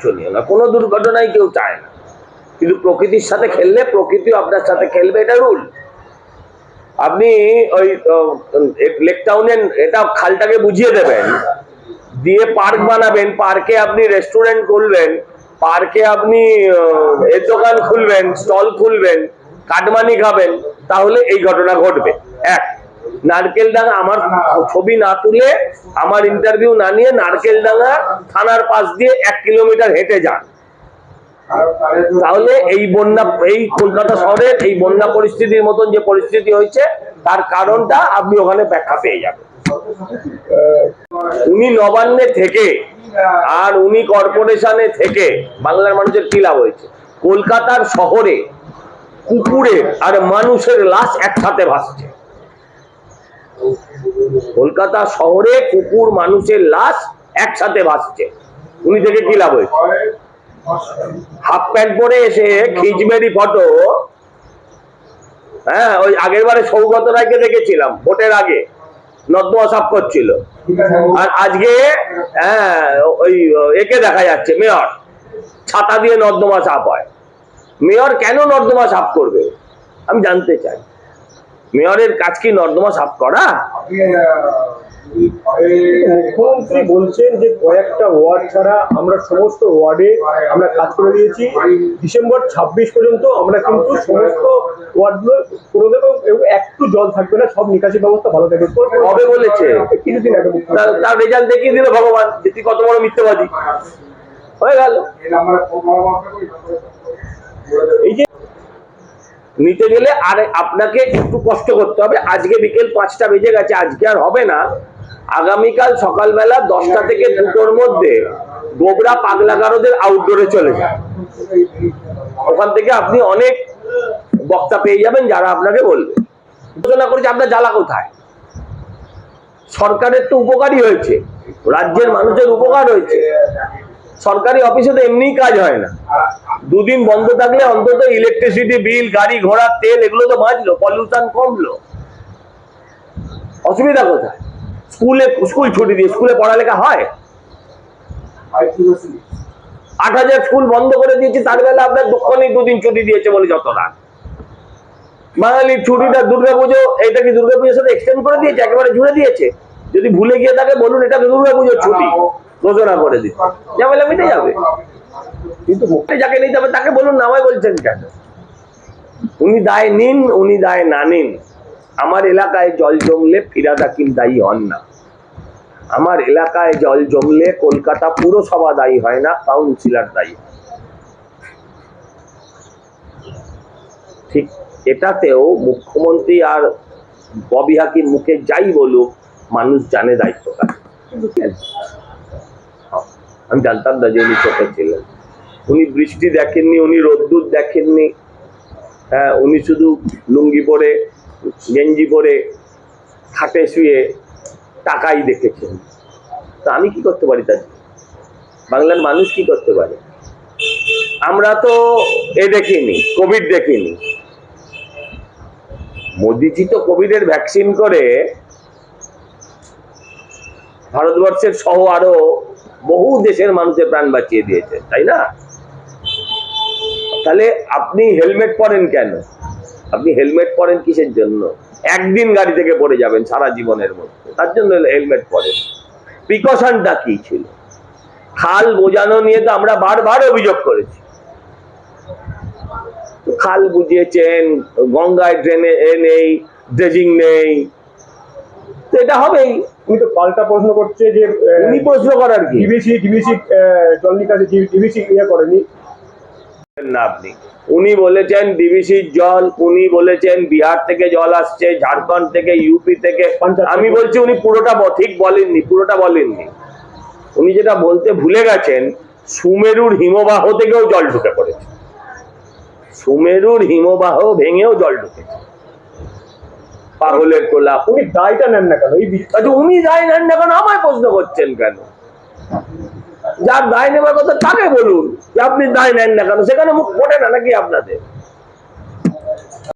বাঞ্ছনীয় না, কোনো দুর্ঘটনাই কেউ চায় না। কিন্তু প্রকৃতির সাথে খেললে, প্রকৃতিও আপনার সাথে খেলবে, এটা রুল। আপনি ওই লেক টাউনে এটা খালটাকে বুঝিয়ে দেবেন। দিয়ে পার্ক বানাবেন, পার্কে আপনি রেস্টুরেন্ট খুলবেন, পার্কে আপনি এর দোকান খুলবেন, স্টল খুলবেন, কাটমানি খাবেন, তাহলে এই ঘটনা ঘটবে। এক। নারকেল ডাঙ্গা আমার ছবি না তুলে আমার ইন্টারভিউ না নিয়ে নারকেল ডাঙ্গা থানার পাশ দিয়ে এক কিলোমিটার হেঁটে যান। তাহলে এই বন্যা, এই কলকাতা শহরের এই বন্যা পরিস্থিতির মতন যে পরিস্থিতি হয়েছে, তার কারণটা আপনি ওখানে ব্যাখ্যা পেয়ে যাবেন। উনি নবান্নে থেকে আর উনি কর্পোরেশনে থেকে বাংলার মানুষের কি লাভ হয়েছে? কলকাতার শহরে কুকুরের আর মানুষের লাশ একসাথে ভাসছে। কলকাতা শহরে কুকুর মানুষের লাশ একসাথে ভাসছে। উনি থেকে কি লাভ হয়েছে? হাফ প্যান্ট পরে এসে খিচবেরি ফটো হ্যাঁ ওই আগের বারে সৌগত রায়কে দেখেছিলাম, ভোটের আগে। নর্দমা সাফ করছিল। আর আজকে হ্যাঁ ওই, একে দেখা যাচ্ছে, মেয়র। ছাতা দিয়ে নর্দমা সাফ হয়। মেয়র কেন নর্দমা সাফ করবে? আমি জানতে চাই। মেয়রের কাজ কি নর্দমা সাফ করা? মুখ্যমন্ত্রী বলছেন যে কয়েকটা ওয়ার্ড ছাড়া আমরা সমস্ত ওয়ার্ডে আমরা কাজ করে দিয়েছি। ডিসেম্বর ছাব্বিশ পর্যন্ত আমরা কিন্তু সমস্ত ওয়ার্ডগুলো করে দেবো এবং একটু জল থাকবে না সব নিকাশি ব্যবস্থা ভালো থাকবে। কবে বলেছে? কিছুদিন আগে তার- রেজাল্ট দেখিয়ে দিল ভগবান যে তুই কত বড় মিথ্যেবাদী। হয়ে গেল। এই যে নিতে গেলে আর আপনাকে একটু কষ্ট করতে হবে। আজকে বিকেল পাঁচটা বেজে গেছে, আজকে আর হবে না। আগামীকাল সকালবেলা দশটা থেকে দুটোর মধ্যে গোবরা পাগলাগারোদের আউটডোরে চলে যান। ওখান থেকে আপনি অনেক বক্তা পেয়ে যাবেন যারা আপনাকে বলবে। আলোচনা করেছে, আপনার জ্বালা কোথায়? সরকারের তো উপকারই হয়েছে, রাজ্যের মানুষের উপকার হয়েছে। সরকারি অফিসে তো এমনিই কাজ হয় না। দুদিন বন্ধ থাকলে অন্তত ইলেকট্রিসিটি বিল গাড়ি ঘোড়া তেল এগুলো তো বাঁচলো পলিউশন কমলো। অসুবিধা কোথায়? স্কুলে স্কুল ছুটি দিয়ে স্কুলে পড়ালেখা হয়? আট হাজার স্কুল বন্ধ করে দিয়েছে তার বেলা আপনার নেই দুদিন ছুটি দিয়েছে বলে যত রাত বাঙালির ছুটিটা দুর্গাপুজো এটা কি দুর্গা পুজোর সাথে এক্সটেন্ড করে দিয়েছে? একেবারে জুড়ে দিয়েছে? যদি ভুলে গিয়ে থাকে বলুন এটা দুর্গাপুজোর ছুটি। ঘোষণা করে দিন। ঝামেলা মিটে যাবে। কিন্তু মুখে যাকে নিতে হবে তাকে বলুন আমায় বলছেন কেন? উনি দায় নিন উনি দায় না নিন। আমার এলাকায় জল জমলে ফিরাদ হাকিম দায়ী হন না। আমার এলাকায় জল জমলে কলকাতা পুরসভা দায়ী হয় না কাউন্সিলর দায়ী ঠিক এটাতেও মুখ্যমন্ত্রী আর ববি হাকিম মুখে যাই বলুক মানুষ জানে দায়িত্বটা। হ্যাঁ, আমি জানতাম না যে উনি চোখে ছিলেন। উনি বৃষ্টি দেখেননি, উনি রোদ্দুর দেখেননি। হ্যাঁ উনি শুধু লুঙ্গি পরে, গেঞ্জি পরে খাটে শুয়ে টাকাই দেখেছেন। তা আমি কি করতে পারি তার বাংলার মানুষ কি করতে পারে? আমরা তো এ দেখিনি, কোভিড দেখিনি। মোদিজি তো কোভিডের ভ্যাকসিন করে ভারতবর্ষের সহ আরও বহু দেশের মানুষের প্রাণ বাঁচিয়ে দিয়েছে, তাই না? তাহলে আপনি হেলমেট পরেন কেন? আপনি হেলমেট পরেন কিসের জন্য? একদিন গাড়ি থেকে পড়ে যাবেন সারা জীবনের মধ্যে, তার জন্য হেলমেট পরেন। প্রিকশনটা কি ছিল? খাল বোঝানো নিয়ে তো আমরা বারবার অভিযোগ করেছি। খাল বুঝিয়েছেন, গঙ্গায় ড্রেনে এ নেই ড্রেজিং নেই তো এটা হবেই। উনি তো পাল্টা প্রশ্ন করছে যে উনি প্রশ্ন করার কি? ডিবিসি ডিবিসি জল নিকাশি ডিবিসি ইয়ে করেনি। না আপনি। উনি বলেছেন ডিবিসির জল উনি বলেছেন বিহার থেকে জল আসছে ঝাড়খণ্ড থেকে ইউপি থেকে। আমি বলছি উনি পুরোটা ব- ঠিক বলেননি পুরোটা বলেননি। উনি যেটা বলতে ভুলে গেছেন সুমেরুর হিমবাহ থেকেও জল ঢুকে পড়েছে। সুমেরুর হিমবাহ ভেঙেও জল ঢুকেছে। পাগলের কোলা, উনি দায়টা নেন না কেন? এই আচ্ছা উনি দায় নেন না কেন? আমায় প্রশ্ন করছেন কেন? যার দায় নেওয়ার কথা তাকে বলুন যে আপনি দায় নেন না কেন? সেখানে মুখ ফোটে না নাকি আপনাদের?